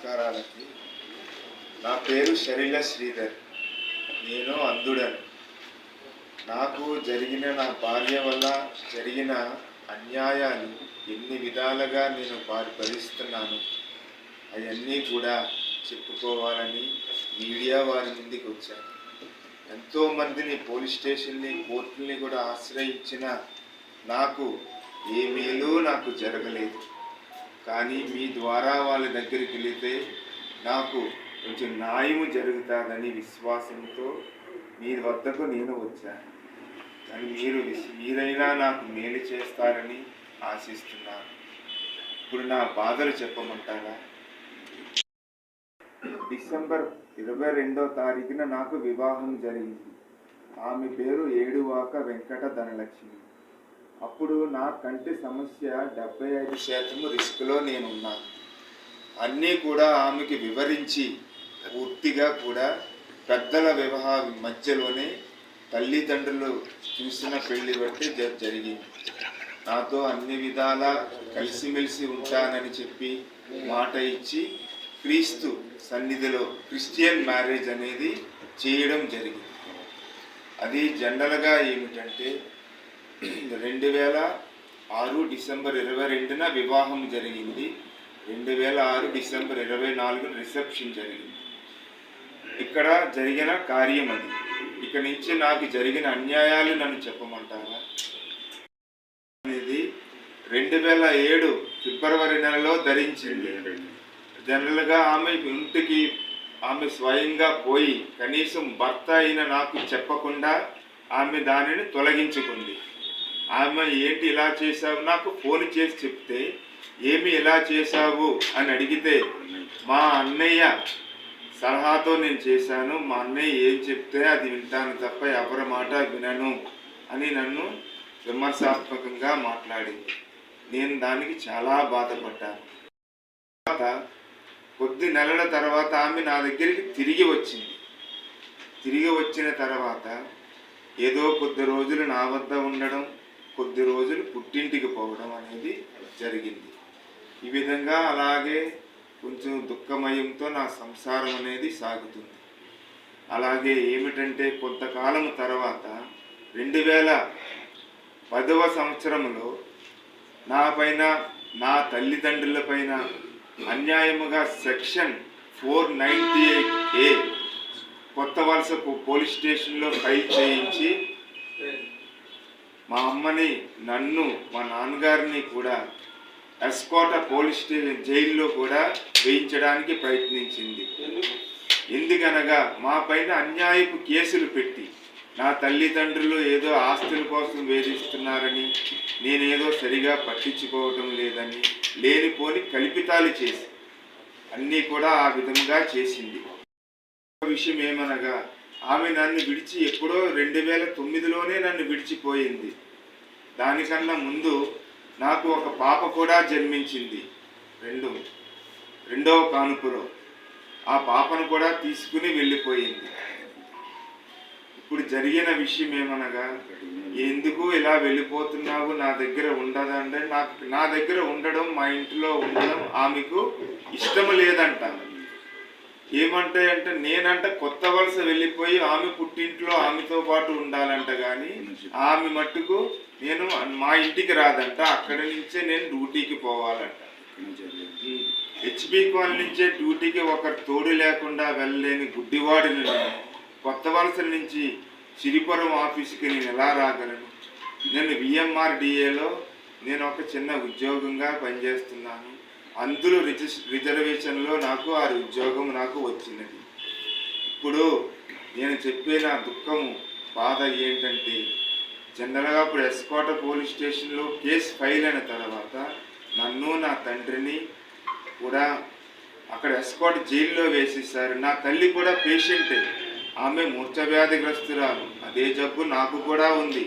నమస్కారాలకి. నా పేరు శరీల శ్రీధర్. నేను అందుడను నాకు జరిగిన నా భార్య వల్ల జరిగిన అన్యాయాలు ఎన్ని విధాలుగా నేను వారి భరిస్తున్నాను అవన్నీ కూడా చెప్పుకోవాలని మీడియా వారి ముందుకు వచ్చాను ఎంతోమందిని పోలీస్ స్టేషన్ని కోర్టుల్ని కూడా ఆశ్రయించిన నాకు ఏ మేలు నాకు జరగలేదు. కానీ మీ ద్వారా వాళ్ళ దగ్గరికి వెళితే నాకు కొంచెం న్యాయం జరుగుతుందని విశ్వాసంతో మీ వద్దకు నేను వచ్చాను. కానీ మీరు మీరైనా నాకు మేలు చేస్తారని ఆశిస్తున్నాను. ఇప్పుడు నా బాధలు చెప్పమంటారా? డిసెంబర్ ఇరవై రెండో తారీఖున నాకు వివాహం జరిగింది. ఆమె పేరు ఏడువాక వెంకట ధనలక్ష్మి. అప్పుడు నా కంటి సమస్య డెబ్బై ఐదు శాతం రిస్క్లో నేనున్నాను అన్నీ కూడా ఆమెకి వివరించి పూర్తిగా కూడా పెద్దల వివాహ మధ్యలోనే తల్లిదండ్రులు చూసిన పెళ్ళి బట్టి జరిగింది. నాతో అన్ని విధాలా కలిసిమెలిసి ఉంటానని చెప్పి మాట ఇచ్చి క్రీస్తు సన్నిధిలో క్రిస్టియన్ మ్యారేజ్ అనేది చేయడం జరిగింది. అది జనరల్గా ఏమిటంటే రెండు వేల ఆరు డిసెంబర్ ఇరవై రెండున వివాహం జరిగింది. రెండు వేల ఆరు డిసెంబర్ ఇరవై నాలుగున రిసెప్షన్ జరిగింది. ఇక్కడ జరిగిన కార్యం అది. ఇక నుంచి నాకు జరిగిన అన్యాయాలు నన్ను చెప్పమంటారా? అనేది రెండు వేల ఏడు ఫిబ్రవరి నెలలో ధరించింది. జనరల్గా ఆమె ఇంటికి ఆమె స్వయంగా పోయి కనీసం భర్త అయిన నాకు చెప్పకుండా ఆమె దానిని తొలగించుకుంది. ఆమె ఏంటి ఇలా చేశావు? నాకు ఫోన్ చేసి చెప్తే ఏమి ఇలా చేశావు? అని అడిగితే మా అన్నయ్య సలహాతో నేను చేశాను. మా అన్నయ్య ఏం చెప్తే అది వింటాను తప్ప ఎవరి మాట వినను అని నన్ను విమర్శాత్మకంగా మాట్లాడింది. నేను దానికి చాలా బాధపడ్డాను. తర్వాత కొద్ది నెలల తర్వాత ఆమె నా దగ్గరికి తిరిగి వచ్చింది. తిరిగి వచ్చిన తర్వాత ఏదో కొద్ది రోజులు నా వద్ద ఉండడం కొద్ది రోజులు పుట్టింటికి పోవడం అనేది జరిగింది. ఈ విధంగా అలాగే కొంచెం దుఃఖమయంతో నా సంసారం అనేది సాగుతుంది. అలాగే ఏమిటంటే కొంతకాలం తర్వాత రెండు వేల పదవ సంవత్సరంలో నా పైన నా తల్లిదండ్రుల పైన అన్యాయముగా section four ninety eight A కొత్త వలస పోలీస్ స్టేషన్లో ఫైల్ చేయించి మా అమ్మని నన్ను మా నాన్నగారిని కూడా ఎస్కోట పోలీస్ స్టేషన్ జైల్లో కూడా వేయించడానికి ప్రయత్నించింది. ఎందుకనగా మా పైన అన్యాయపు కేసులు పెట్టి నా తల్లిదండ్రులు ఏదో ఆస్తుల కోసం వేధిస్తున్నారని నేనేదో సరిగా పట్టించుకోవటం లేదని లేనిపోని కల్పితాలు చేసి అన్నీ కూడా ఆ విధంగా చేసింది. ఒక విషయం ఏమనగా ఆమె నన్ను విడిచి ఎప్పుడో రెండు వేల తొమ్మిదిలోనే నన్ను విడిచిపోయింది. దానికన్నా ముందు నాకు ఒక పాప కూడా జన్మించింది. రెండు రెండవ కానుకలో ఆ పాపను కూడా తీసుకుని వెళ్ళిపోయింది. ఇప్పుడు జరిగిన విషయం ఏమనగా ఎందుకు ఇలా వెళ్ళిపోతున్నావు? నా దగ్గర ఉండదంటే నాకు నా దగ్గర ఉండడం మా ఇంట్లో ఉండడం ఆమెకు ఇష్టం లేదంట ఏమంటే అంటే నేనంట కొత్త వలస వెళ్ళిపోయి ఆమె పుట్టింట్లో ఆమెతో పాటు ఉండాలంట కానీ ఆమె మట్టుకు నేను మా ఇంటికి రాదంట. అక్కడి నుంచే నేను డ్యూటీకి పోవాలంట. హెచ్బి కాలనీ నుంచే డ్యూటీకి ఒకరు తోడు లేకుండా వెళ్ళలేని గుడ్డివాడిని కొత్త వలస నుంచి సిరిపురం ఆఫీస్కి నేను ఎలా రాగలను? నేను విఎంఆర్డిఏలో నేను ఒక చిన్న ఉద్యోగంగా పనిచేస్తున్నాను. అందులో రిజస్ రిజర్వేషన్లో నాకు ఆ ఉద్యోగం నాకు వచ్చినది. ఇప్పుడు నేను చెప్పే నా దుఃఖము బాధ ఏంటంటే జనరల్గా ఇప్పుడు ఎస్కోట పోలీస్ స్టేషన్లో కేసు ఫైల్ అయిన తర్వాత నన్ను నా తండ్రిని కూడా అక్కడ ఎస్కోట్ జైల్లో వేసేసారు నా తల్లి కూడా పేషెంటే. ఆమె మూర్ఛ వ్యాధిగ్రస్తురాలు. అదే జబ్బు నాకు కూడా ఉంది.